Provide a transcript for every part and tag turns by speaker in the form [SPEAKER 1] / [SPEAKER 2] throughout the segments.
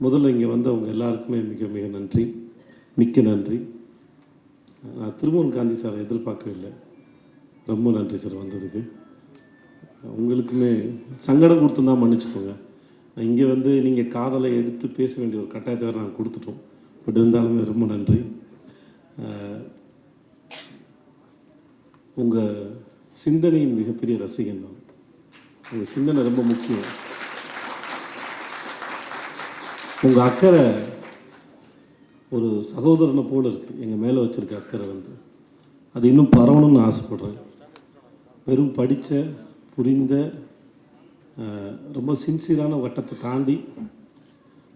[SPEAKER 1] முதல்ல இங்கே வந்து அவங்க எல்லாருக்குமே மிக மிக நன்றி. மிக்க நன்றி. நான் திருமூன் காந்தி சார் எதிர்பார்க்கவில்லை. ரொம்ப நன்றி சார் வந்ததுக்கு. உங்களுக்குமே சங்கடம் கொடுத்துருந்தா மன்னிச்சுக்கோங்க. நான் இங்கே வந்து நீங்கள் காதலை எடுத்து பேச வேண்டிய ஒரு கட்டாயத்தை வேறு நாங்கள் கொடுத்துட்டோம். பட் இருந்தாலுமே ரொம்ப நன்றி. உங்கள் சிந்தனையின் மிகப்பெரிய ரசிகன் தான் உங்கள் சிந்தனை ரொம்ப முக்கியம். உங்கள் அக்கறை ஒரு சகோதரனை போல் இருக்குது எங்கள் மேலே வச்சுருக்க அக்கறை வந்து. அது இன்னும் பரவணும்னு ஆசைப்பட்றேன். வெறும் படித்த புரிந்த ரொம்ப சின்சியரான வட்டத்தை தாண்டி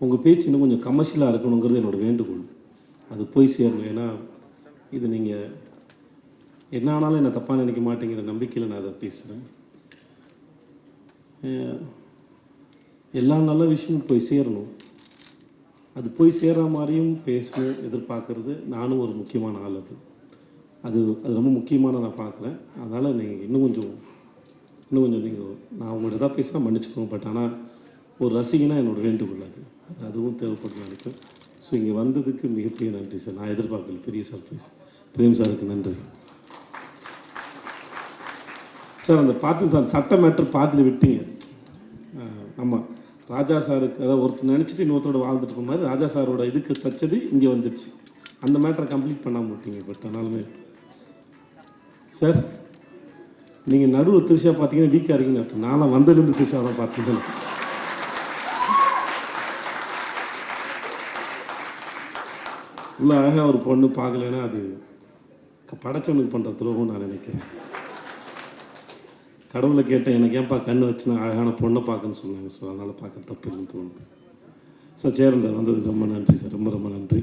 [SPEAKER 1] உங்கள் பேச்சு இன்னும் கொஞ்சம் கமர்ஷியலாக இருக்கணுங்கிறது என்னோடய வேண்டுகோள். அது போய் சேரணும். ஏன்னா இது நீங்கள் என்ன ஆனாலும் என்னை தப்பாக நினைக்க மாட்டேங்கிற நம்பிக்கையில் நான் அதை பேசுகிறேன் எல்லா நல்ல விஷயமும் போய் சேரணும். அது போய் சேர்ற மாதிரியும் பேசணும் எதிர்பார்க்குறது நானும் ஒரு முக்கியமான ஆள் அது. அது அது ரொம்ப முக்கியமான நான் பார்க்குறேன். அதனால் நீங்கள் இன்னும் கொஞ்சம் இன்னும் கொஞ்சம் நீங்கள் நான் உங்கள்கிட்ட தான் பேசினா மன்னிச்சுக்கோங்க. பட் ஆனால் ஒரு ரசிகனா என்னோட வேண்டுகோள் அது. அது அதுவும் தேவைப்படும் நினைக்கிறேன். ஸோ இங்கே வந்ததுக்கு மிகப்பெரிய நன்றி சார். நான் எதிர்பார்க்கல. பெரிய சர்ப்ரைஸ் பிரேம் சாருக்கு நன்றி. சார் அந்த பார்த்து சார் சட்ட மேட்ரு பார்த்துட்டு விட்டீங்க. ஆமாம் ராஜா சாருக்கு அதாவது ஒருத்தர் நினச்சிட்டு இன்னொருத்தரோட வாழ்ந்துட்டு இருக்க மாதிரி ராஜா சாரோட இதுக்கு தச்சது இங்கே வந்துடுச்சு அந்த மேட்டரை கம்ப்ளீட் பண்ண மாட்டீங்க பட் ஆனாலுமே சார் நீங்கள் நடுவில் திருஷா பார்த்தீங்கன்னா வீக்காக இருக்கீங்கன்னு அர்த்தம். நானும் வந்ததுலேருந்து திருஷா தான் பார்த்தீங்கன்னா உள்ள அழகாக ஒரு பொண்ணு பார்க்கலன்னா அது படைச்சவனுக்கு பண்ணுற துரோகம் நான் நினைக்கிறேன். கடவுளை கேட்டேன் எனக்கு ஏன்ப்பா கண்ணு வச்சுனா அழகான பொண்ணை பார்க்கன்னு சொன்னாங்க. ஸோ அதனால் பார்க்க தப்பு இல்லைன்னு தோணுது. சார் சேரன் சார் வந்ததுக்கு ரொம்ப நன்றி சார் ரொம்ப ரொம்ப நன்றி.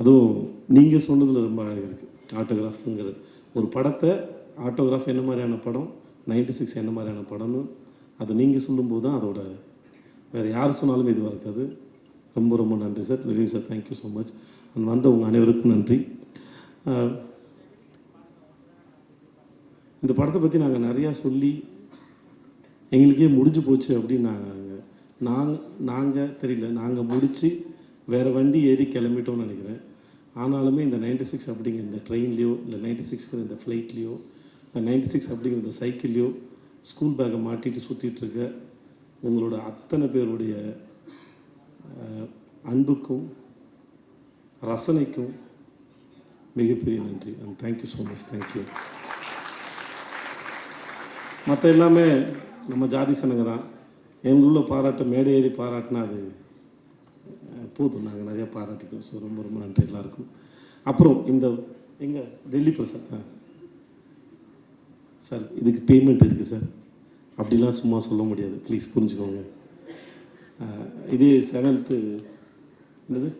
[SPEAKER 1] அதுவும் நீங்கள் சொன்னதில் ரொம்ப அழகாக இருக்குது ஆட்டோகிராஃபுங்கிற ஒரு படத்தை ஆட்டோகிராஃப் என்ன மாதிரியான படம் நைன்டி சிக்ஸ் என்ன மாதிரியான படம்னு அதை நீங்கள் சொல்லும்போது தான் அதோட வேறு யார் சொன்னாலும் இதுவாக இருக்காது. ரொம்ப ரொம்ப நன்றி sir. Relieve sir thank you so much and வந்த உங்கள் அனைவருக்கும் நன்றி. இந்த படத்தை பற்றி நாங்கள் நிறையா சொல்லி எங்களுக்கே முடிஞ்சு போச்சு அப்படின்னு நாங்கள் நாங்கள் நாங்கள் தெரியல. நாங்கள் முடித்து வேறு வண்டி ஏறி கிளம்பிட்டோம்னு நினைக்கிறேன். ஆனாலுமே இந்த நைன்டி சிக்ஸ் அப்படிங்கிற இந்த ட்ரெயின்லேயோ இல்லை நைன்டி சிக்ஸ்ங்கிற இந்த ஃப்ளைட்லேயோ இல்லை நைன்டி சிக்ஸ் அப்படிங்கிற இந்த சைக்கிள்லேயோ ஸ்கூல் பேக்கை மாட்டிட்டு சுற்றிட்டுருக்க உங்களோட அத்தனை பேருடைய அன்புக்கும் ரசனைக்கும் மிகப்பெரிய நன்றி. And thank you so much thank you மற்ற எல்லாமே நம்ம ஜாதி சனங்க தான். எங்களுள்ள பாராட்ட மேடை ஏறி பாராட்டினா அது போதும். நாங்கள் நிறையா பாராட்டிக்கோம் ஸோ ரொம்ப ரொம்ப நன்றி எல்லாருக்கும். அப்புறம் இந்த எங்கள் டெல்லி பிரசாத் சார் இதுக்கு பேமெண்ட் இருக்குது சார்? அப்படிலாம் சும்மா சொல்ல முடியாது. ப்ளீஸ் புரிஞ்சுக்கோங்க. இதே செவன்த்து என்னது?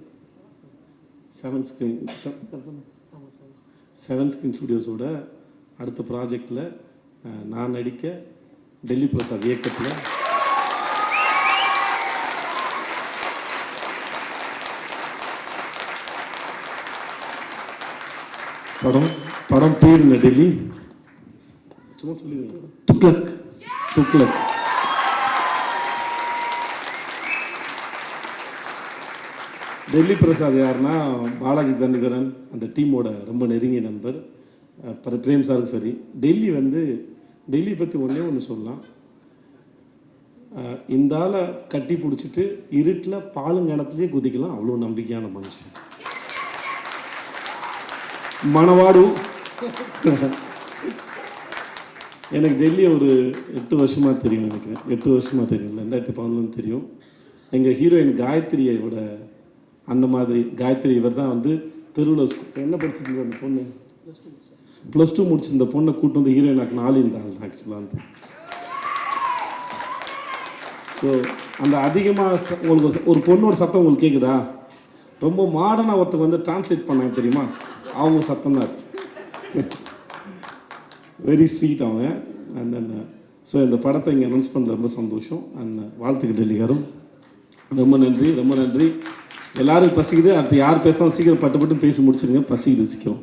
[SPEAKER 1] செவன் ஸ்க்ரீன் செவன் ஸ்க்ரீன் ஸ்டுடியோஸோட அடுத்த ப்ராஜெக்டில் நான் நடிக்க டெல்லி பிரசாத் இயக்கத்தில் படம் படம் பேர் என்ன டெல்லி? சும்மா சொல்லுங்க துக்ளக். துக்ளக். டெல்லி பிரசாத் யாருன்னா பாலாஜி தண்டிகரன் அந்த டீமோட ரொம்ப நெருங்கிய நண்பர். பிரேம் சாருக்கு சரி. டெல்லி வந்து டெல்லி பற்றி ஒன்றே ஒன்று சொல்லலாம். இந்த ஆளை கட்டி பிடிச்சிட்டு இருட்டில் பாலுங்கணத்துலேயே குதிக்கலாம். அவ்வளோ நம்பிக்கையான மனுஷன். மணவாடு. எனக்கு டெல்லி ஒரு எட்டு வருஷமாக தெரியும் நினைக்கிறேன். எட்டு வருஷமாக தெரியும். ரெண்டாயிரத்தி பதினொன்று தெரியும். எங்கள் ஹீரோயின் காயத்ரியோட அந்த மாதிரி காயத்ரி இவர் தான் வந்து தெருவில் என்ன படிச்சிருந்தது அந்த பொண்ணு? ப்ளஸ் டூ முடிச்சிருந்த பொண்ணை கூட்டு வந்து ஹீரோயின் ஆக்கு நாலு இருந்தாங்க ஆக்சுவலாக வந்து ஸோ அந்த அதிகமாக உங்களுக்கு ஒரு- பொண்ணோட சத்தம் உங்களுக்கு கேட்குதா ரொம்ப மாடர்னாக ஒருத்தர் வந்து டிரான்ஸ்லேட் பண்ணாங்க தெரியுமா? அவங்க சத்தம் தான் வெரி ஸ்வீட் அவங்க. அண்ட் தென் ஸோ இந்த படத்தை இங்கே அனௌன்ஸ் பண்ண ரொம்ப சந்தோஷம். அண்ட் uh, வாழ்த்துக்கு டெல்லிகாரும் ரொம்ப நன்றி ரொம்ப நன்றி. எல்லாரும் பசிக்குது. அடுத்து யார் பேசினாலும் சீக்கிரம் பட்டு பட்டு பேசி முடிச்சிருங்க. பசிக்குது சீக்கிரம்.